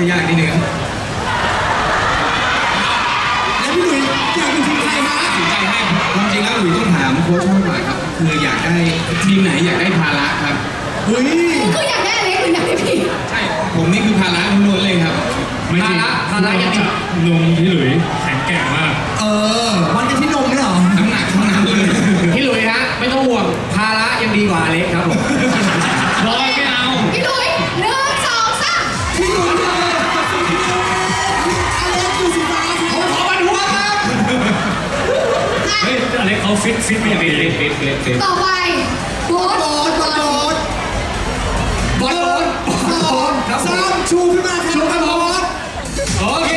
จะยากนิดนึงครับแล้วพี่หลุยอยากเป็นทีมใครคะตัดสนใจให้ความจริงแล้วหลุยต้องถามโค้ชมากกว่าครับคืออยากได้ทีมไหนอยากได้ภาระครับเฮ้ยคืออยากได้อะไรคืออยากได้พี่ใช่ผมนี่คือภาระล้วนเลยครับภาระภาระยังเดียว ลงพี่หลุยแข็งแกร่งมาก เออวันอาที่ิตไม่ฟิตฟิตฟิตต่อไปบอทบอลบอลบอลบอลโดนสามชูขึ้นมาครับชูครับบอลโอเค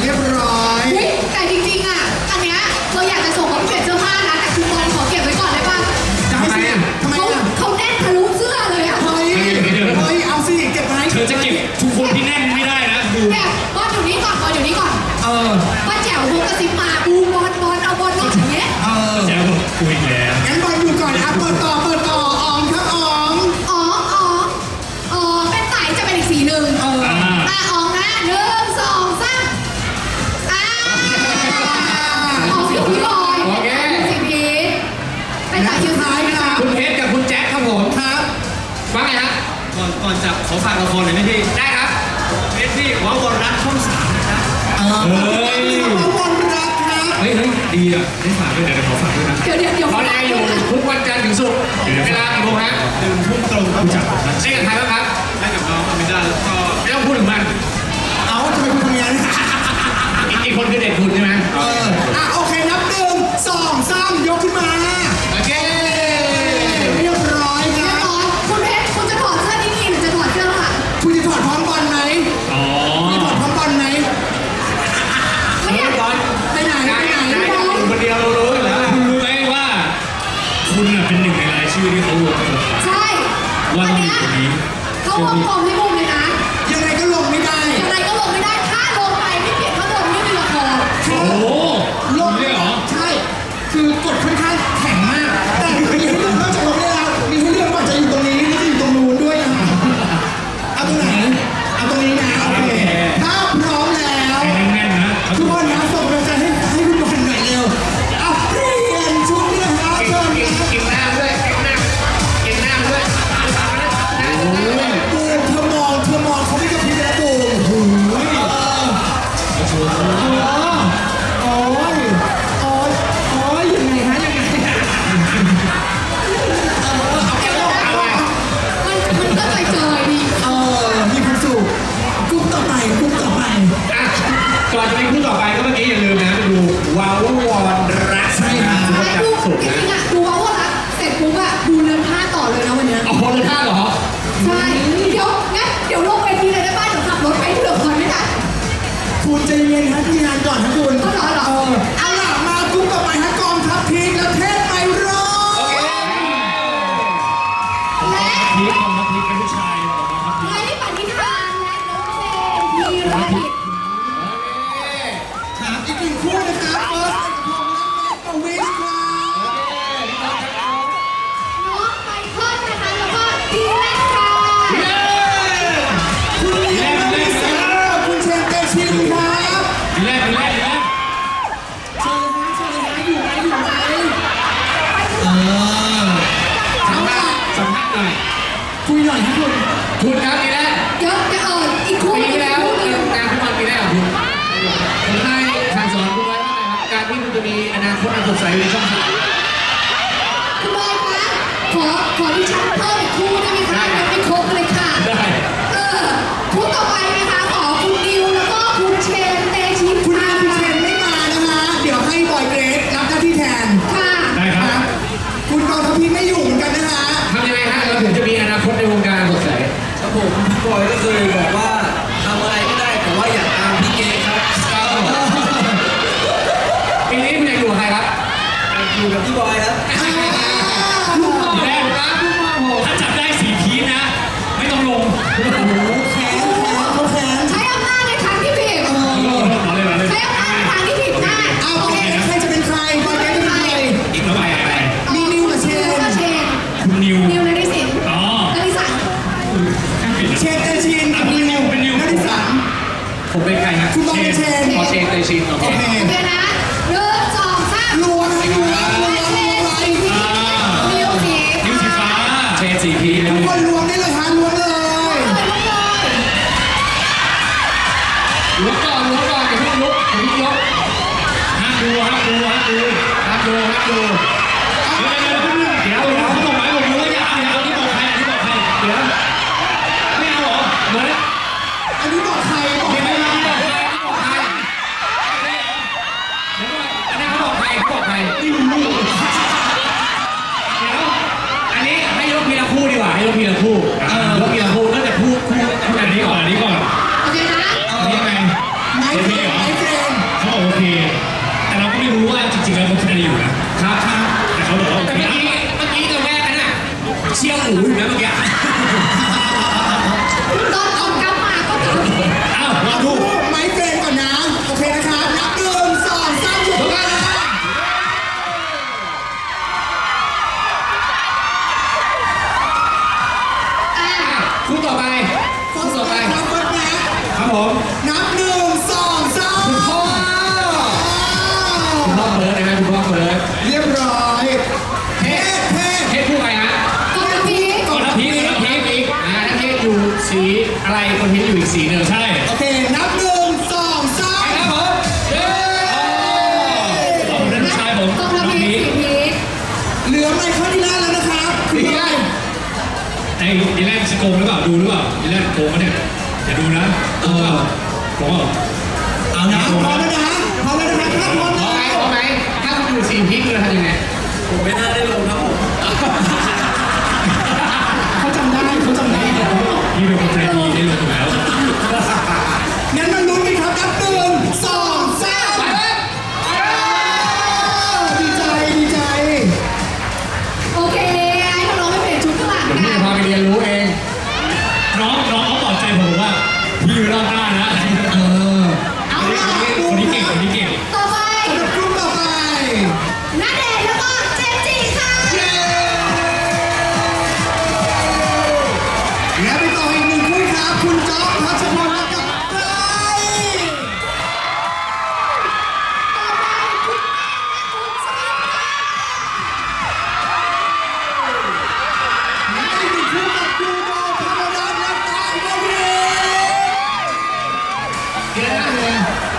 เรียบร้อยแต่จริงๆอะอันเนี้ยเราอยากจะส่งเขาไเปลี่ยนเสื้อผ้านะแต่คุณบอลขอเก็บไว้ก่อนได้ป่ะทำไมอะทำไมเขาอะเขาแน่นทะลุเสื้อเลยอะเฮ้ยเฮ้ยเอาสิเก็บไว้เธอจะเก็บทุกคนที่ ผมฝากละครหน่อยไหมพี่ได้ครับเนี่นที่วาวลรักช่องสามนะครับเออคนรักครับเฮ้ยเฮ้ยดีอะได้ฝากด้วยเดี๋ยวขอฝากด้วยนะเดี๋ยวเดี๋ยวเดี๋ยวเขาได้อยู่ทุกวันจันทร์ถึงศุกร์เวลากี่โงฮะตื่นทุ่มตรงครับจับเล่นกับใครบ้างครับได้กับเรางอเมริกาแล้วก็ไม่ต้องพูดถึงมันเอาจะไปทำงานอีกคนคือเด็กคุณใช่ไหมเอออโอเคนับหนึ่งสองสามยกขึ้นมา ช่อที่เขาวงกลมใช่ วันนี้เขาวงกลมให้พวก นิดของนะนิดเป็นผู้ชาย ให้สั่งสอนคุณไว้ว่าไงครับการที่คุณจะมีอนาคตอันสดใสในช่องสามคุณบอยคะขอขอดิฉันเพิ่มอีกคู่ได้ไหมคะยังไม่ครบเลยค่ะ ได้เออคู่ต่อไปนะคะขอคุณดิวแล้วก็คุณเชนเตชินคุณค่ะอาคุณเชนไม่มานะคะ เดี๋ยวให้บอยเกรซรับหน้าที่แทนค่ะ ได้ครับคุณกองทัพพีไม่อยู่เหมือนกันนะคะ ทำยังไงฮะเราถึงจะมีอนาคตในวงการสดใส ครับผมพี่บอยก็เคยบอกว่าทำอะไรก็ได้แต่ว่าอย่าตามพี่เกย์ครับ ปีนี้คุณอยากอยู่กับใครครับ อยู่กับพี่บอยครับลูก ลุกก่อนลุกก่อนอย่าเพิ่งลุกอย่าเพิ่งยกห้ามดูห้ามดูห้ามดูห้ามดูห้ามดูเดี๋ยวเดี๋ยวเขาบอกไม้บอกมืออย่าอย่าเอาที่บอกใครอันนี้บอกใครเดี๋ยวไม่เอาเหรอเหมือนอันนี้บอกใครบอกเดี๋ยวใครไม่บอกใครบอกใครเดี๋ยวก่อนอันนี้เขาบอกใครเขาบอกใครไม่รู้เดี๋ยวอันนี้ให้ยกทีละคู่ดีกว่าให้ยกทีละคู่เออยกทีละคู่ก็จะคู่คู่คู่อันนี้ก่อนอันนี้ก่อน โอเคนะ อันนี้ยังไง ไม้เฟรมไม้เฟรม เขาบอกโอเค แต่เราก็ไม่ รู้ว่าจริงๆแล้วเขาคิดอะไรอยู่นะครับครับแต่เขาบอกว่าโอแต่เคเมื่อกี้เมื่อกี้ตอนแรกนั่นน่ะเชี่ยวหูอยู่นะเมื่อกี้ โกงหรือเปล่าดูหรือเปล่าดีแรกโกงปะเนี่ยอย่าดูนะเออโกงเปล่าเอานะพร้อมแล้วนะพร้อมแล้วนะครับถ้าพร้อมพร้อมไหมแล้วพร้อมไหมถ้าคุณอยู่สีพีคุณจะทำยังไงผมไม่น่าได้ลงครับ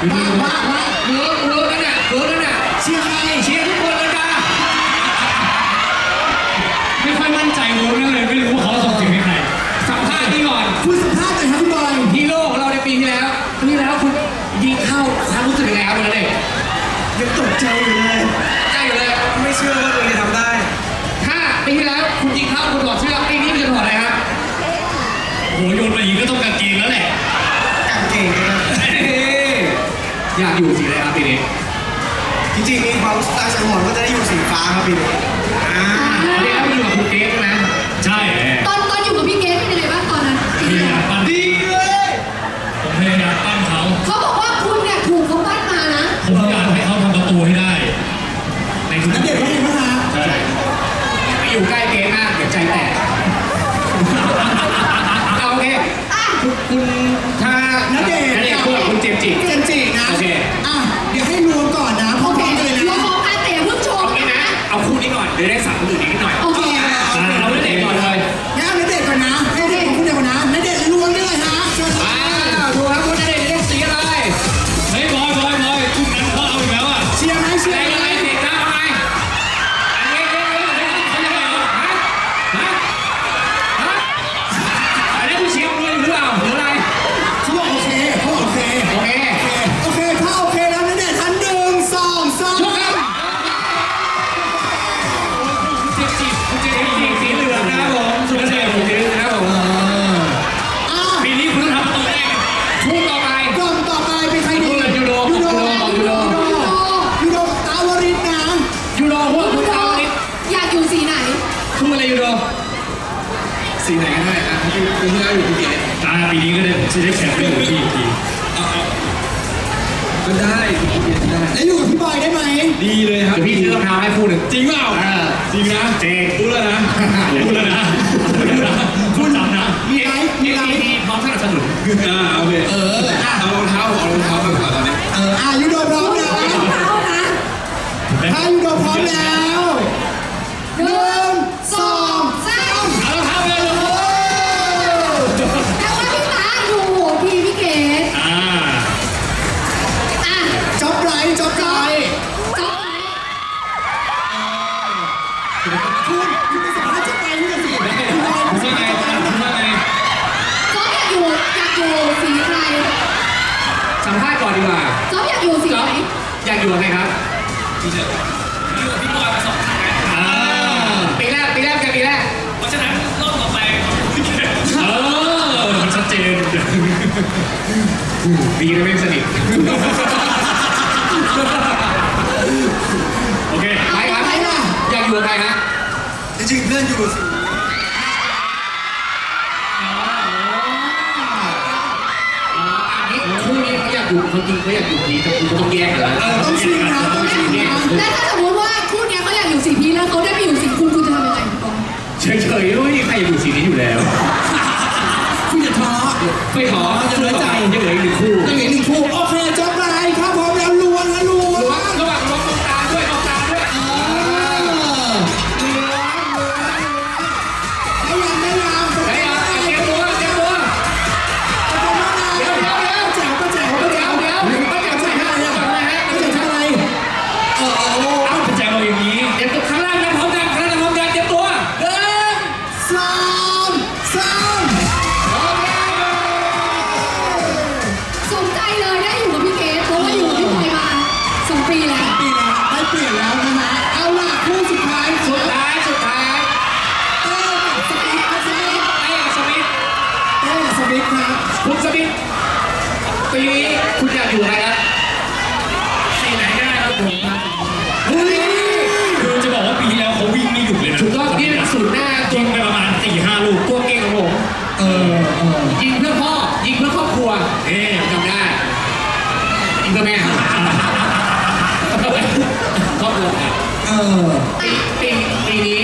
เลยอยู่ดีมามามาเวิร์กเวิร์กนั่นน่ะเวิร์กนั่นน่ะเชียร์ใครเชียร์ทุกคนเลยจ้าไม่ค่อยมั่นใจรู้เรื่องเลยไม่รู้ว่าเขาส่งเสียงให้ใครสัมภาษณ์นี่ก่อนคุณสัมภาษณ์หน่อยครับพี่บอยฮีโร่ของเราในปีที่แล้วปีที่แล้วคุณยิงเข้าความรู้สึกยังไงครับวันนั้นเองยังตกใจอยู่เลยใกล้อยู่เลยไม่เชื่อว่าตัวเองจะทำได้ ถ้าปีที่แล้วคุณยิงเข้าคุณถอดเสื้อปีนี้คุณจะถอดอะไรครับโหโยนมาอย่างนี้ก็ต้องกางเกงแล้วแหละกางเก่งนะครับ อยากอยู่สีอะไรครับปีนี้จริงๆมีความตั้งใจหวังว่าจะได้อยู่สีฟ้าครับปีนี้อ่าปีนี้เราอยู่กับคุณเกสใช่ไหมใช่ตอนตอนอยู่กับพี่เกดเป็นยังไงบ้างตอนนั้นพยายามปั้น สีไหนก็ได้อะให้คุณเล่าอยู่ที่เกศอ่าปีนี้ก็ได้ผมจะได้แชมป์ไปอยู่ที่อีกทีเก็ได้คุณเกียนได้ แล้วอยู่กับพี่บอยได้ไหม ดีเลยครับเดี๋ยวพี่ซื้อรองเท้าให้พูดหนึ่ง จริงเปล่าจริงนะเจริพูดแล้วนะพูดแล้วนะพูดแล้วนะจำนะมีไรมีไลฟ์ มีพร้อมสนับสนุน อ่าโอเคเออ เอารองเท้าเอารองเท้ามาก่อตอนนี้เอออายุโดพร้อมนะถ้ายูโพร้อมแล้วหนึ่งสอง กันอยู่กัใครครับอยู่พี่บอยมาสองครั้งแล้วปีแรกปีแรกกันปีแรกเพราะฉะนั้นรอบต่อไปพี่เก่งเออชัดเจนดีนะไม่สนิท ต้องแยกเหรอต้องซิ่งนะต้องซิ่งนะแล้วถ้าสมมติว่าคู่นี้เขาอยากอยู่สี่พีแล้วเขาได้ไปอยู่สีคุณคุณจะทำยังไงปองเฉยๆด้วยใครอยู่สี่นี้อยู่แล้วคุณจะท้อไม่ขอจะเหลือใจยังเหลืออีกหนึ่งคู่ นี้ คุณอยากอยู่ไหนครับสีไหนก็ได้ครับผมเฮ้ยคือจะบอกว่าปีที่แล้วเขาวิ่งม่หยุดเลยนะถูกต้องนี่เป็สูตหน้ายิงไปประมาณสี่ห้าลูกตัวเก่งของผมเออยิงเพื่อพ่อยิงเพื่อครอบครัวเอ๊ะจำได้ยิงเพื่อแม่ครอบครัวเออปีปีนี้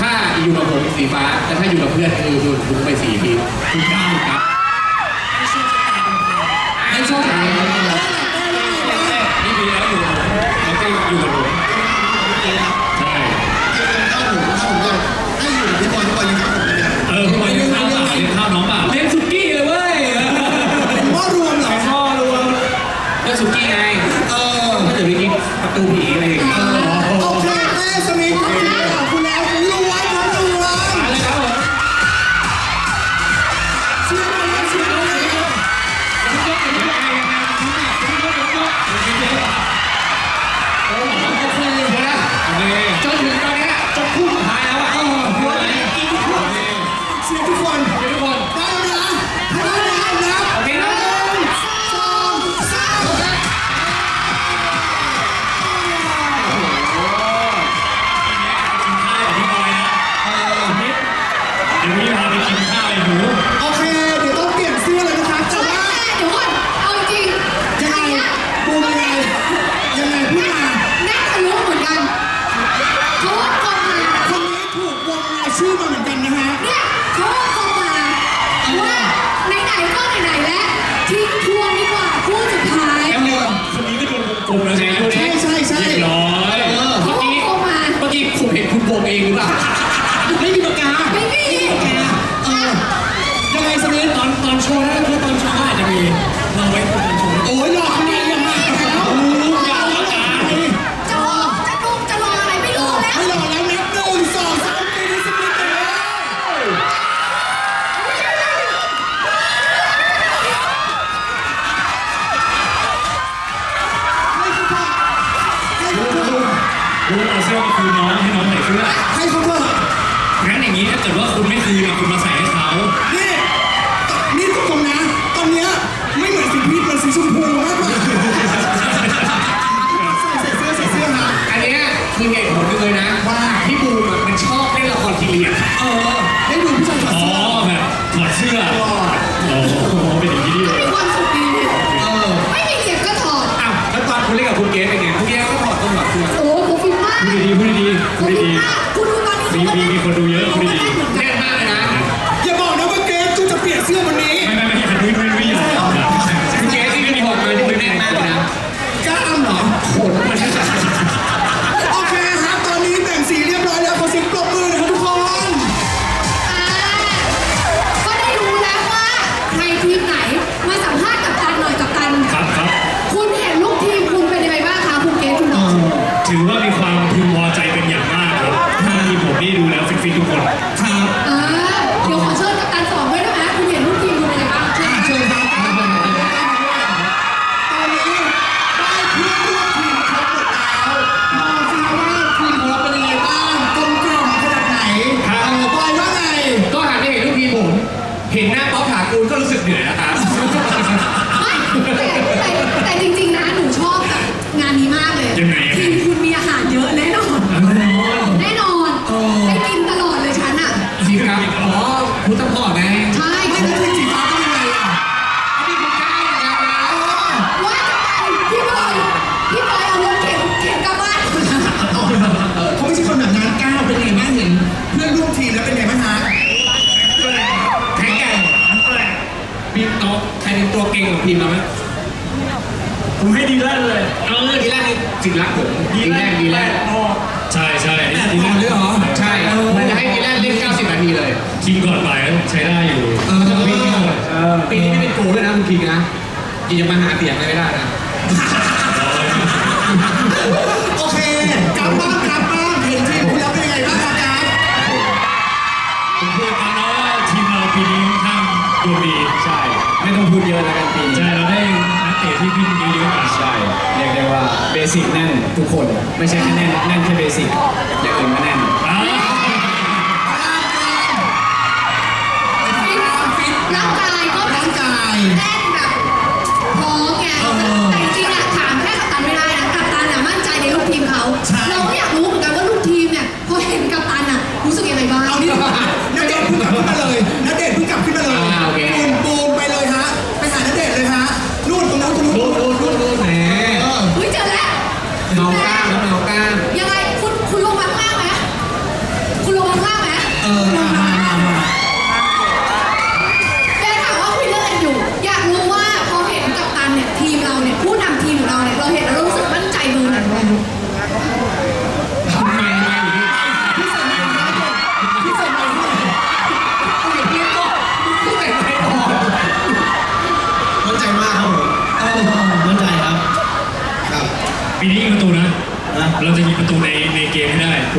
ถ้าอยู่กับผมสีฟ้าแต่ถ้าอยู่กับเพื่อนคือคุณไปสีพีคุณเก้าครับ children. คุณก็รู้สึกเหนื่อยนะคะ ไม่แต่แต่ ดีแรกเลยเอาเลยดีแรกนี่จริงรักผมดีแรกดีแรนด์อกใช่ใช่ดีแรกนด้วยเหรอใช่มันจะให้ดีแรกเล่น90 นาทีเลยทีมก่อนไปใช้ได้อยู่ปีนี้ไม่เป็นโกด้วยนะคุณพิงนะยิงจะมาหาเสียงอะไรไม่ได้นะโอเคกลับบ้านกลับบ้านเห็นทีมคุณแล้วเป็นยังไงบ้างครับการผมพูดกันนะทีมเราปีนี้ค่อนข้างดวดีใช่ไม่ต้องพูดเยอะแล้วกันปีนใช่เราได้ ที่พี่งเยอะๆอะใช่เรียกได้ว่าเบสิกแน่นทุกคน ไม่ใช่แค่แน่นแน่นแค่เบสิกอย่างอื่นก็แน่น อ่า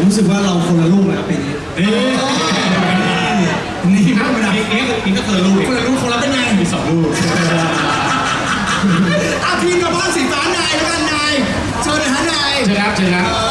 รู้สึกว่าเราคนละลูกแล้วปีนี้นี่นี่ธรรมดาอีกนี้อีกก็คนละลูกคนละลูกคนละเป็นไงมีสองลูกอาพีกับบ้านสีฟ้านายแล้วกันนายเชิญนะฮะนายเชิญครับเชิญครับ